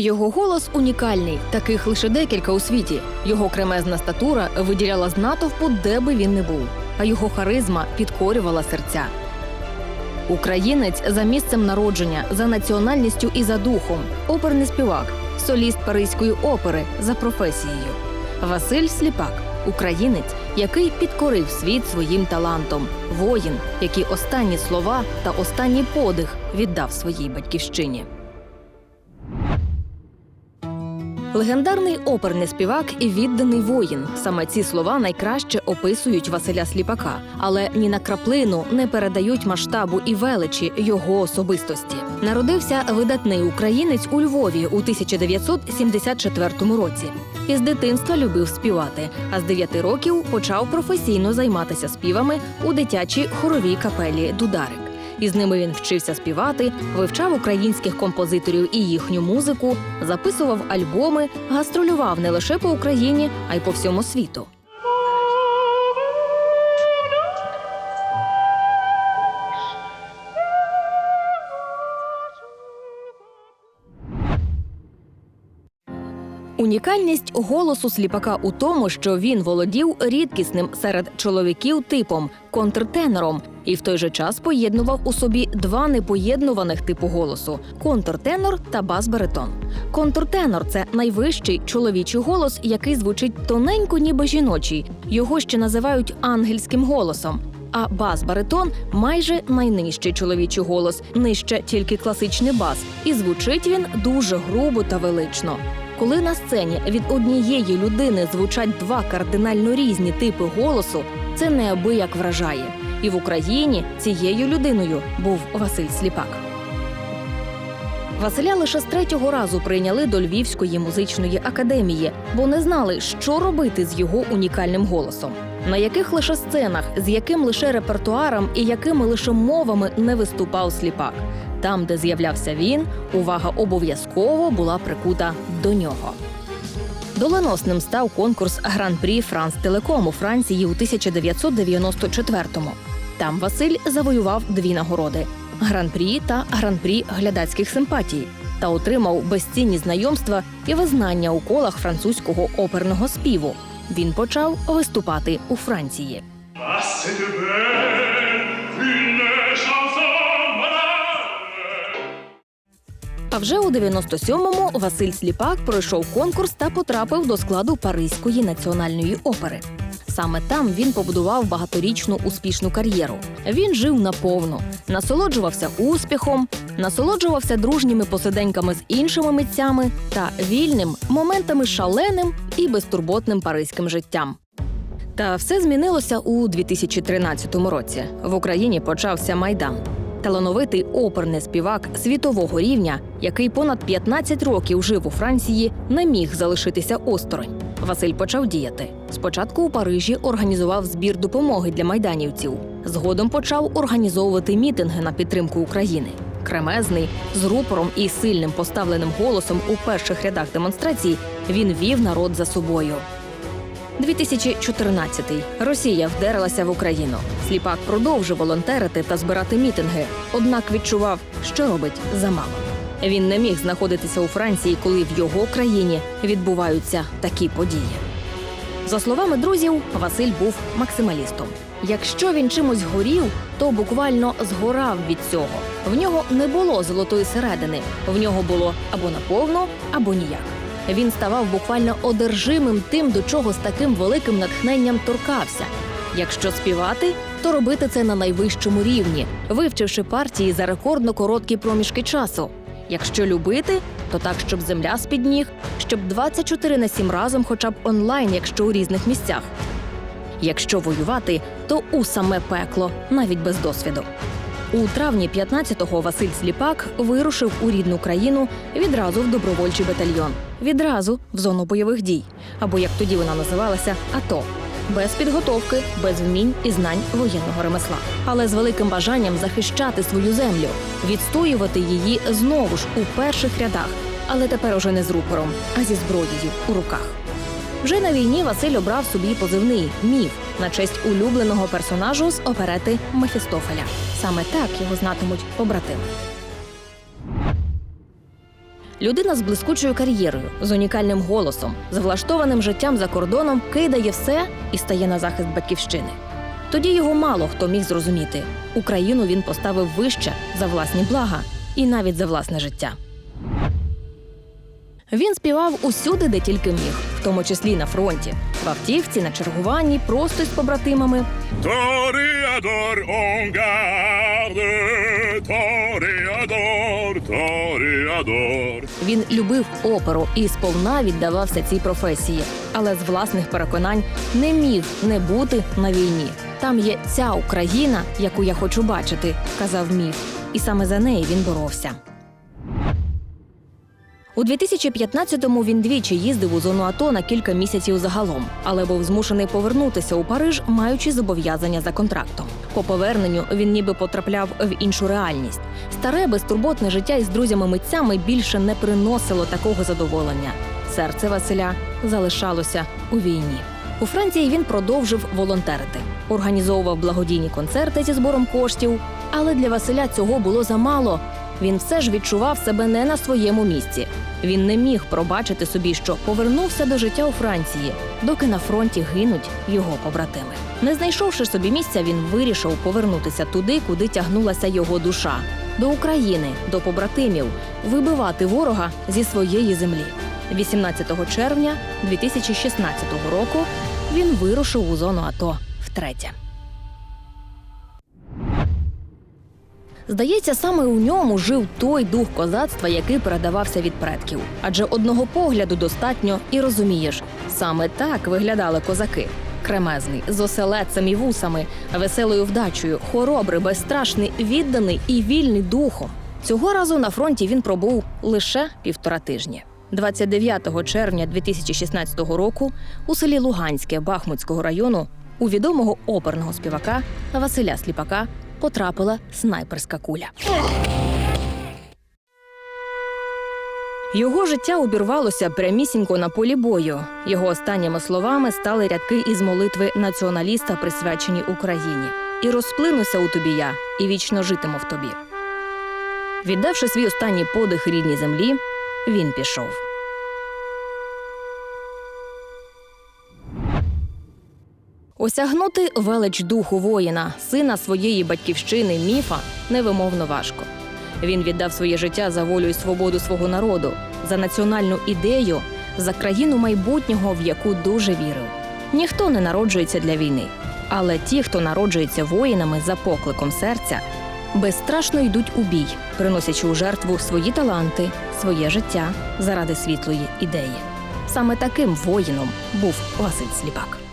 Його голос унікальний, таких лише декілька у світі. Його кремезна статура виділяла з натовпу, де би він не був, а його харизма підкорювала серця. Українець за місцем народження, за національністю і за духом, оперний співак, соліст Паризької опери за професією. Василь Сліпак, українець, який підкорив світ своїм талантом, воїн, який останні слова та останній подих віддав своїй батьківщині. Легендарний оперний співак і відданий воїн. Саме ці слова найкраще описують Василя Сліпака, але ні на краплину не передають масштабу і величі його особистості. Народився видатний українець у Львові у 1974 році. Із дитинства любив співати, а з 9 років почав професійно займатися співами у дитячій хоровій капелі Дударик. Із ними він вчився співати, вивчав українських композиторів і їхню музику, записував альбоми, гастролював не лише по Україні, а й по всьому світу. Унікальність голосу сліпака у тому, що він володів рідкісним серед чоловіків типом контртенором, і в той же час поєднував у собі два непоєднуваних типу голосу контртенор та бас-баритон. Контртенор це найвищий чоловічий голос, який звучить тоненько, ніби жіночий. Його ще називають ангельським голосом. А бас-баритон майже найнижчий чоловічий голос, нижче тільки класичний бас, і звучить він дуже грубо та велично. Коли на сцені від однієї людини звучать два кардинально різні типи голосу, це неабияк вражає. І в Україні цією людиною був Василь Сліпак. Василя лише з третього разу прийняли до Львівської музичної академії, бо не знали, що робити з його унікальним голосом. На яких лише сценах, з яким лише репертуаром і якими лише мовами не виступав сліпак. Там, де з'являвся він, увага обов'язково була прикута до нього. Доленосним став конкурс Гран-прі Франс Телеком у Франції у 1994-му. Там Василь завоював дві нагороди: гран-прі та гран-прі глядацьких симпатій та отримав безцінні знайомства і визнання у колах французького оперного співу. Він почав виступати у Франції. Вже у 97-му Василь Сліпак пройшов конкурс та потрапив до складу Паризької національної опери. Саме там він побудував багаторічну успішну кар'єру. Він жив наповну, насолоджувався успіхом, насолоджувався дружніми посиденьками з іншими митцями та вільним моментами шаленим і безтурботним паризьким життям. Та все змінилося у 2013 році. В Україні почався майдан. Талановитий оперний співак світового рівня, який понад 15 років жив у Франції, не міг залишитися осторонь. Василь почав діяти. Спочатку у Парижі організував збір допомоги для майданівців. Згодом почав організовувати мітинги на підтримку України. Кремезний, з рупором і сильним поставленим голосом у перших рядах демонстрацій він вів народ за собою. 2014 Росія вдерлася в Україну. Сліпак продовжив волонтерити та збирати мітинги, однак відчував, що робить замало. Він не міг знаходитися у Франції, коли в його країні відбуваються такі події. За словами друзів, Василь був максималістом. Якщо він чимось горів, то буквально згорав від цього. В нього не було золотої середини, в нього було або наповно, або ніяк. Він ставав буквально одержимим тим, до чого з таким великим натхненням торкався. Якщо співати, то робити це на найвищому рівні, вивчивши партії за рекордно короткі проміжки часу. Якщо любити, то так, щоб земля з-під ніг, щоб 24 на 7 разом, хоча б онлайн, якщо у різних місцях. Якщо воювати, то у саме пекло, навіть без досвіду. У травні 15-го Василь Сліпак вирушив у рідну країну відразу в добровольчий батальйон, відразу в зону бойових дій, або як тоді вона називалася АТО. Без підготовки, без вмінь і знань воєнного ремесла, але з великим бажанням захищати свою землю, відстоювати її знову ж у перших рядах, але тепер уже не з рупором, а зі зброєю у руках. Вже на війні Василь обрав собі позивний міф на честь улюбленого персонажу з оперети Мефістофеля. Саме так його знатимуть побратими. Людина з блискучою кар'єрою, з унікальним голосом, з влаштованим життям за кордоном кидає все і стає на захист батьківщини. Тоді його мало хто міг зрозуміти. Україну він поставив вище за власні блага і навіть за власне життя. Він співав усюди, де тільки міг, в тому числі на фронті, в автівці, на чергуванні, просто із побратимами. On garde, toréador, toréador. Він любив оперу і сповна віддавався цій професії, але з власних переконань не міг не бути на війні. Там є ця Україна, яку я хочу бачити, казав міф, і саме за неї він боровся. У 2015-му він двічі їздив у зону АТО на кілька місяців загалом, але був змушений повернутися у Париж, маючи зобов'язання за контрактом. По поверненню він ніби потрапляв в іншу реальність. Старе безтурботне життя із друзями-митцями більше не приносило такого задоволення. Серце Василя залишалося у війні. У Франції він продовжив волонтерити, організовував благодійні концерти зі збором коштів. Але для Василя цього було замало. Він все ж відчував себе не на своєму місці. Він не міг пробачити собі, що повернувся до життя у Франції, доки на фронті гинуть його побратими. Не знайшовши собі місця, він вирішив повернутися туди, куди тягнулася його душа до України, до побратимів, вибивати ворога зі своєї землі. 18 червня 2016 року він вирушив у зону АТО втретє. Здається, саме у ньому жив той дух козацтва, який передавався від предків. Адже одного погляду достатньо і розумієш, саме так виглядали козаки. Кремезний, з оселедцем і вусами, веселою вдачею, хоробрий, безстрашний, відданий і вільний духом. Цього разу на фронті він пробув лише півтора тижні. 29 червня 2016 року у селі Луганське Бахмутського району у відомого оперного співака Василя Сліпака потрапила снайперська куля. Його життя обірвалося прямісінько на полі бою. Його останніми словами стали рядки із молитви націоналіста, присвячені Україні. І розплинуся у тобі я, і вічно житиму в тобі. Віддавши свій останній подих рідній землі, він пішов. Осягнути велич духу воїна, сина своєї батьківщини, міфа, невимовно важко. Він віддав своє життя за волю і свободу свого народу, за національну ідею, за країну майбутнього, в яку дуже вірив. Ніхто не народжується для війни, але ті, хто народжується воїнами за покликом серця, безстрашно йдуть у бій, приносячи у жертву свої таланти, своє життя заради світлої ідеї. Саме таким воїном був Василь Сліпак.